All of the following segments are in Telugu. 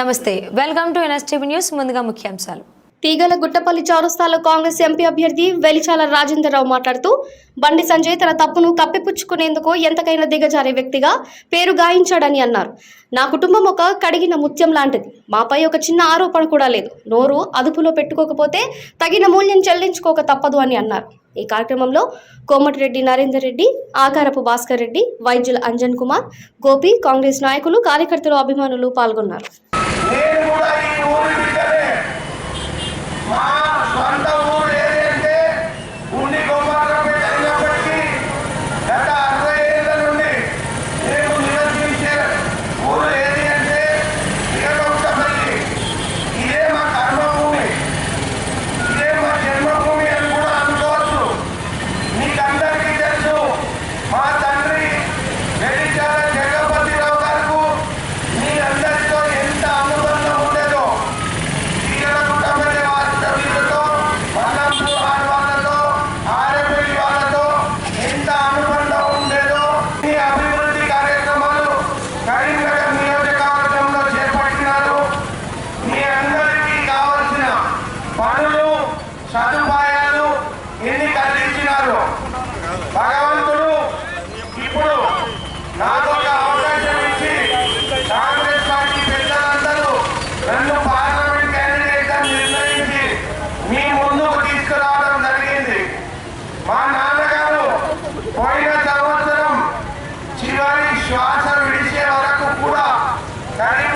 నమస్తే వెల్కమ్ టు ఎన్ఎస్టీవీ న్యూస్ ముందుగా ముఖ్యాంశాలు. తీగల గుట్టపల్లి చౌరస్తాలో కాంగ్రెస్ ఎంపీ అభ్యర్థి వెలిచాల రాజేంద్రరావు మాట్లాడుతూ బండి సంజయ్ తన తప్పును కప్పిపుచ్చుకునేందుకు ఎంతకైనా దిగజారే వ్యక్తిగా పేరు గాయించాడని అన్నారు. నా కుటుంబం ఒక కడిగిన ముత్యం లాంటిది. మాపై ఒక చిన్న ఆరోపణ కూడా లేదు. నోరు అదుపులో పెట్టుకోకపోతే తగిన మూల్యం చెల్లించుకోక తప్పదు అని అన్నారు. ఈ కార్యక్రమంలో కోమటిరెడ్డి నరేందర్ రెడ్డి ఆకారపు భాస్కర్ రెడ్డి వైద్యుల అంజన్ కుమార్ గోపి కాంగ్రెస్ నాయకులు కార్యకర్తలు అభిమానులు పాల్గొన్నారు. నేను కూడా ఈ ఊరి బిడ్డనే మా సదుపాయాలు ఎన్ని కలిగించినారు భగవంతుడు ఇప్పుడు నాకు ఒక అవకాశం ఇచ్చి కాంగ్రెస్ పార్టీ పెద్దలందరూ నన్ను పార్లమెంట్ క్యాండిడేట్గా నిర్ణయించి మీ ముందుకు తీసుకురావడం జరిగింది. మా నాన్నగారు పోయిన సంవత్సరం చివరి శ్వాస విడిచే వరకు కూడా కరీంనగర్లోనే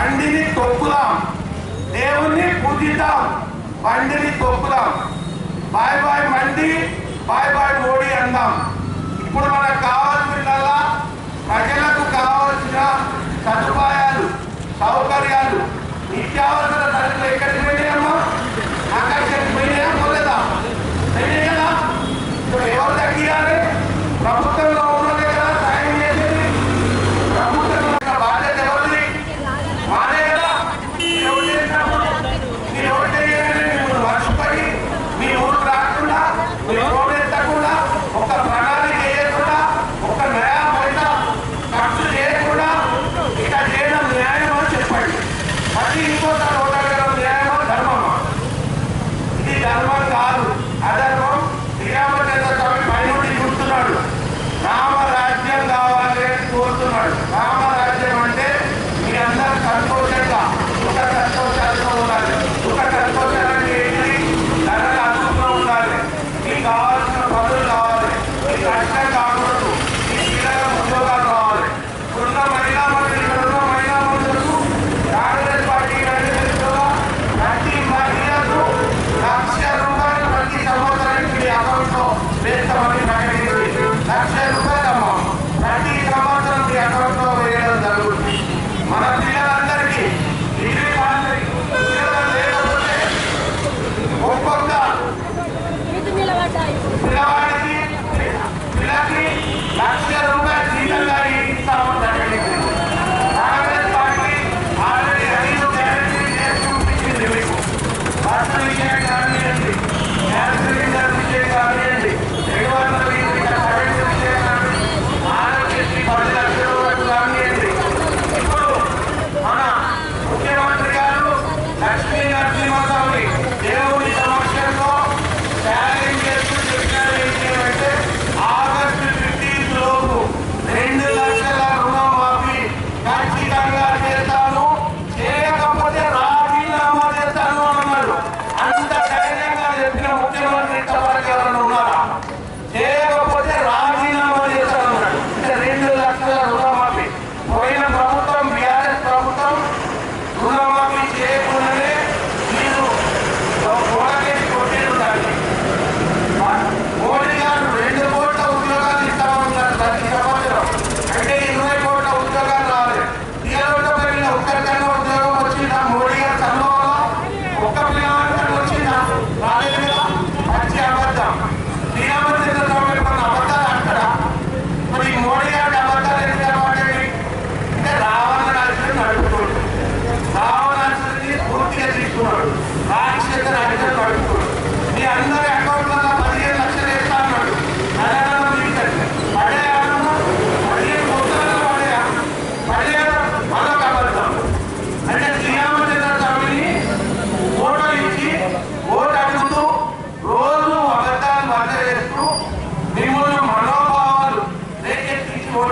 బండిని తొక్కుదాం దేవుణ్ణి పూజిద్దాం బండిని తొక్కుదాం బాయ్ బాయ్ మండి బాయ్ బాయ్ మోడీ అందాం ఇప్పుడు మనకు కావాలి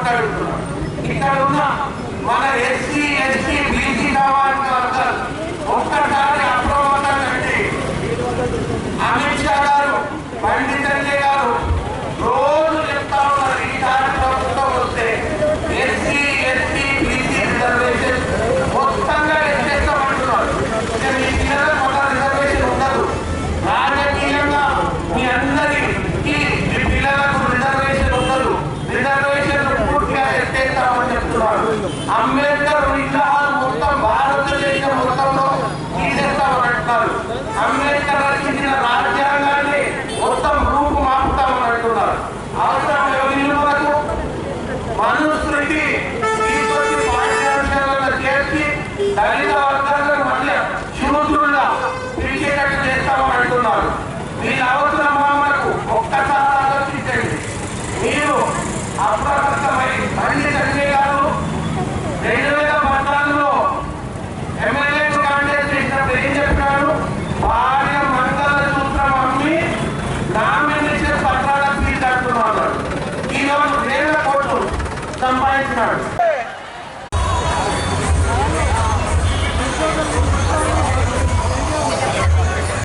మాట్లాడుతున్నాం. ఇక్కడ ఉన్న మన ఎస్సీ ఎస్టీ బీసీ తర్వాత ఒక్కసారి